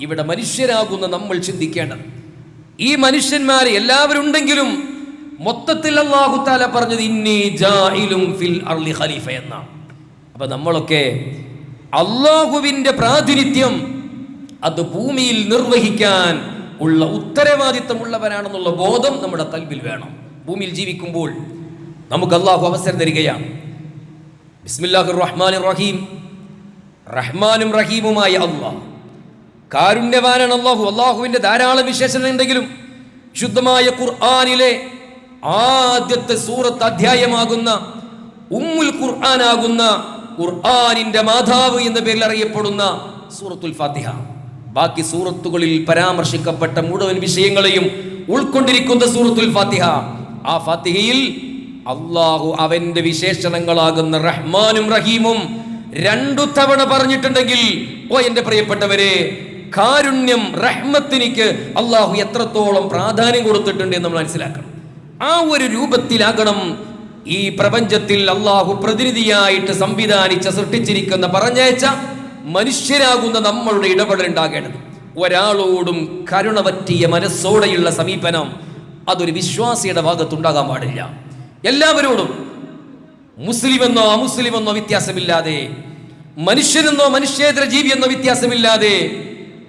ഇവിടെ മനുഷ്യരാകുന്ന നമ്മൾ ചിന്തിക്കേണ്ടത്. ഈ മനുഷ്യന്മാർ എല്ലാവരും ഉണ്ടെങ്കിലും മൊത്തത്തിൽ അള്ളാഹുത്താല പറഞ്ഞത് ഇന്നി ജാഇലും ഫിൽ അപ്പൊ നമ്മളൊക്കെ അള്ളാഹുവിന്റെ പ്രാതിനിധ്യം അത് ഭൂമിയിൽ നിർവഹിക്കാൻ ഉള്ള ഉത്തരവാദിത്തമുള്ളവരാണെന്നുള്ള ബോധം നമ്മുടെ തൽബിൽ വേണം. ഭൂമിയിൽ ജീവിക്കുമ്പോൾ നമുക്ക് അള്ളാഹു അവസരം തരികയാണ്. ബിസ്മില്ലാഹിർ റഹ്മാൻ റഹീം. റഹ്മാനും റഹീമുമായ അള്ളാഹ് കാരുണ്യവാനാണ് അള്ളാഹു അള്ളാഹുവിന്റെ ധാരാളം വിശേഷണം ഉണ്ടെങ്കിലും ശുദ്ധമായ ഖുർആാനിലെ ആദ്യത്തെ സൂറത്ത് അധ്യായമാകുന്ന ഉമ്മുൽ ഖുർആാനാകുന്ന ഖുർആാനിന്റെ മാതാവ് എന്ന പേരിൽ അറിയപ്പെടുന്ന സൂറത്തുൽ ഫാത്തിഹ. ബാക്കി സൂറത്തുകളിൽ പരാമർശിക്കപ്പെട്ട മുഴുവൻ വിഷയങ്ങളെയും ഉൾക്കൊണ്ടിരിക്കുന്ന സൂറത്തുൽ ഫാത്തിഹ. ആ ഫാത്തിഹയിൽ അള്ളാഹു അവന്റെ വിശേഷണങ്ങളാകുന്ന റഹ്മാനും റഹീമും രണ്ടു തവണ പറഞ്ഞിട്ടുണ്ടെങ്കിൽ ഓ എന്റെ പ്രിയപ്പെട്ടവരെ കാരുണ്യം റഹ്മത്തിനിക്ക് അള്ളാഹു എത്രത്തോളം പ്രാധാന്യം കൊടുത്തിട്ടുണ്ട് എന്ന് നമ്മൾ മനസ്സിലാക്കണം. ആ ഒരു രൂപത്തിലാകണം ഈ പ്രപഞ്ചത്തിൽ അള്ളാഹു പ്രതിനിധിയായിട്ട് സംവിധാനിച്ച സൃഷ്ടിച്ചിരിക്കുന്ന പറഞ്ഞയച്ച മനുഷ്യരാകുന്ന നമ്മളുടെ ഇടപെടൽ ഉണ്ടാകേണ്ടത്. ഒരാളോടും കരുണ പറ്റിയ മനസ്സോടെയുള്ള സമീപനം അതൊരു വിശ്വാസിയുടെ ഭാഗത്തുണ്ടാകാൻ പാടില്ല. എല്ലാവരോടും മുസ്ലിമെന്നോ അമുസ്ലിമെന്നോ വ്യത്യാസമില്ലാതെ മനുഷ്യനെന്നോ മനുഷ്യേതര ജീവിയെന്നോ വ്യത്യാസമില്ലാതെ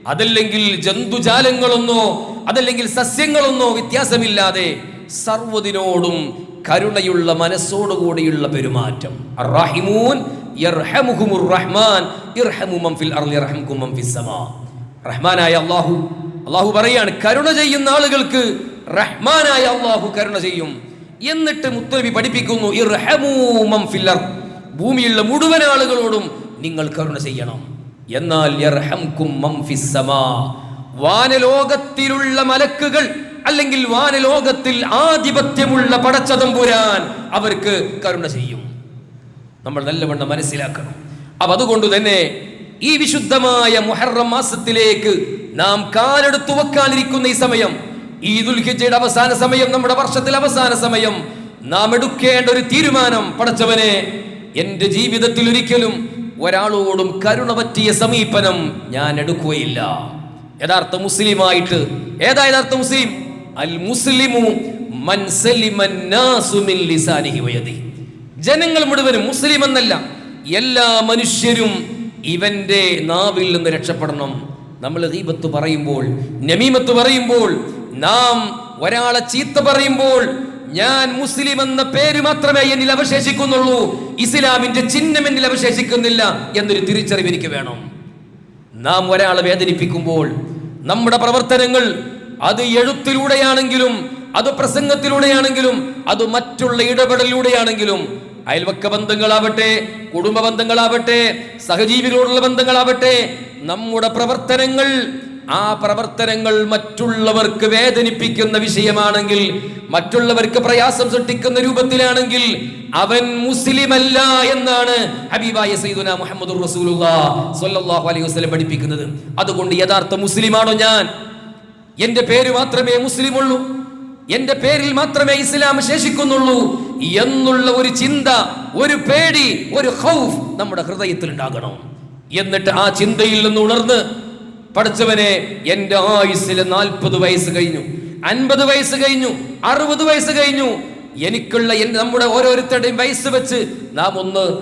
അതല്ലെങ്കിൽ ജന്തുജാലങ്ങളൊന്നോ അതല്ലെങ്കിൽ സസ്യങ്ങളൊന്നോ വ്യത്യാസമില്ലാതെ സർവതിനോടും കരുണയുള്ള മനസ്സോടുകൂടിയുള്ള പെരുമാറ്റം. റഹിമൂൻ റഹ്മാനായ അല്ലാഹു അള്ളാഹു പറയാണ് കരുണ ചെയ്യുന്ന ആളുകൾക്ക് റഹ്മാനായ അല്ലാഹു കരുണ ചെയ്യും. എന്നിട്ട് മുത്തനബി പഠിപ്പിക്കുന്നു. ഭൂമിയിലുള്ള മുഴുവൻ ആളുകളോടും നിങ്ങൾ കരുണ ചെയ്യണം. എന്നാൽ വാനലോകത്തിലുള്ള മലക്കുകൾ അല്ലെങ്കിൽ വാനലോകത്തിൽ ആധിപത്യമുള്ള പടച്ചതമ്പുരാൻ അവർക്ക് കരുണ ചെയ്യും. നമ്മൾ നല്ലവണ്ണം മനസ്സിലാക്കണം. അപ്പൊ അതുകൊണ്ട് തന്നെ ഈ വിശുദ്ധമായ മുഹറം മാസത്തിലേക്ക് നാം കാലെടുത്തു വെക്കാനിരിക്കുന്ന ഈ സമയം ഈ ദുൽഹിജയുടെ അവസാന സമയം നമ്മുടെ വർഷത്തിലെ അവസാന സമയം നാം എടുക്കേണ്ട ഒരു തീരുമാനം പടച്ചവനെ എന്റെ ജീവിതത്തിൽ ഒരിക്കലും ഒരാളോടും കരുണ പറ്റിയ സമീപനം ഞാൻ എടുക്കുകയില്ല. യഥാർത്ഥ മുസ്ലിമായിട്ട് ഏതാ യഥാർത്ഥ മുസ്ലിം? അൽ മുസ്ലിമു മൻ മിൻ ലിസാനിഹി വയദി. ജനങ്ങൾ മുഴുവനും മുസ്ലിം എന്നല്ല എല്ലാ മനുഷ്യരും ഇവന്റെ നാവിൽ നിന്ന് രക്ഷപ്പെടണം. നമ്മൾ ദീപത്ത് പറയുമ്പോൾ നമീമത്ത് പറയുമ്പോൾ നാം ഒരാളെ ചീത്ത പറയുമ്പോൾ ഞാൻ മുസ്ലിം എന്ന പേര് മാത്രമേ എന്നിൽ അവശേഷിക്കുന്നുള്ളൂ. ഇസ്ലാമിന്റെ ചിഹ്നം എന്നിൽ അവശേഷിക്കുന്നില്ല എന്നൊരു തിരിച്ചറിവ് എനിക്ക് വേണം. നാം ഒരാളെ വേദനിപ്പിക്കുമ്പോൾ നമ്മുടെ പ്രവർത്തനങ്ങൾ അത് എഴുത്തിലൂടെയാണെങ്കിലും അത് പ്രസംഗത്തിലൂടെയാണെങ്കിലും അത് മറ്റുള്ള ഇടപെടലിലൂടെയാണെങ്കിലും അയൽവക്ക ബന്ധങ്ങളാവട്ടെ കുടുംബ ബന്ധങ്ങളാവട്ടെ സഹജീവികളോടുള്ള ബന്ധങ്ങളാവട്ടെ നമ്മുടെ പ്രവർത്തനങ്ങൾ ആ പ്രവർത്തനങ്ങൾ മറ്റുള്ളവർക്ക് വേദനിപ്പിക്കുന്ന വിഷയമാണെങ്കിൽ മറ്റുള്ളവർക്ക് പ്രയാസം സൃഷ്ടിക്കുന്ന രൂപത്തിലാണെങ്കിൽ അവൻ മുസ്ലിമല്ല എന്നാണ് ഹബീബായ മുഹമ്മദ് അലൈഹി വസല്ലം പഠിപ്പിക്കുന്നത്. അതുകൊണ്ട് യഥാർത്ഥ മുസ്ലിമാണോ ഞാൻ? എന്റെ പേര് മാത്രമേ മുസ്ലിം ഉള്ളൂ എന്റെ പേരിൽ മാത്രമേ ഇസ്ലാം ശേഷിക്കുന്നുള്ളൂ എന്നുള്ള ഒരു ചിന്ത ഒരു പേടി ഒരു ഹൗഫ് നമ്മുടെ ഹൃദയത്തിൽ ഉണ്ടാകണം എന്നിട്ട് ആ ചിന്തയിൽ നിന്ന് ഉണർന്ന് പഠിച്ചവനെ എന്റെ ആയുസ്സിൽ നാൽപ്പത് വയസ്സ് കഴിഞ്ഞു. അൻപത് വയസ്സ് കഴിഞ്ഞു അറുപത് വയസ്സ് കഴിഞ്ഞു. എനിക്കുള്ള നമ്മുടെ ഓരോരുത്തരുടെയും വയസ്സ് വെച്ച് നാം ഒന്ന്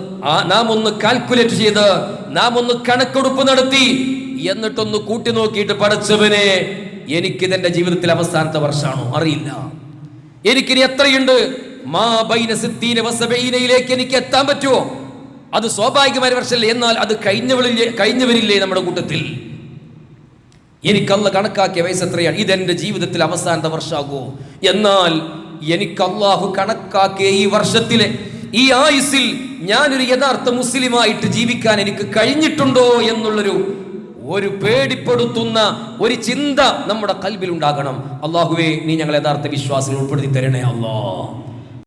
നാം ഒന്ന് കാൽക്കുലേറ്റ് ചെയ്ത് നാം ഒന്ന് കണക്കെടുപ്പ് നടത്തി. എന്നിട്ടൊന്ന് കൂട്ടി നോക്കിയിട്ട് പഠിച്ചവനെ എനിക്കിതെന്റെ ജീവിതത്തിൽ അവസാനത്തെ വർഷമാണോ? അറിയില്ല. എനിക്കിനി എത്രയുണ്ട്? മാ ബൈന വസബൈനയിലേക്ക് എനിക്ക് എത്താൻ പറ്റുമോ? അത് സ്വാഭാവികമായ വർഷമല്ലേ? എന്നാൽ അത് കഴിഞ്ഞവരില്ലേ കഴിഞ്ഞവരില്ലേ നമ്മുടെ കൂട്ടത്തിൽ? എനിക്കല്ല കണക്കാക്കിയ വയസ്സ് എത്രയാണ്? ഇതെന്റെ ജീവിതത്തിൽ അവസാനത്തെ വർഷമാകുമോ എന്നാൽ എനിക്ക് കണക്കാക്കിയ ഈ വർഷത്തിലെ ഈ ആയുസിൽ ഞാനൊരു യഥാർത്ഥ മുസ്ലിമായിട്ട് ജീവിക്കാൻ എനിക്ക് കഴിഞ്ഞിട്ടുണ്ടോ എന്നുള്ളൊരു ഒരു പേടിപ്പെടുത്തുന്ന ഒരു ചിന്ത നമ്മുടെ കൽബിൽ ഉണ്ടാകണം അള്ളാഹുവേ നീ ഞങ്ങൾ യഥാർത്ഥ വിശ്വാസികൾ ഉൾപ്പെടുത്തി തരണേ അല്ലാ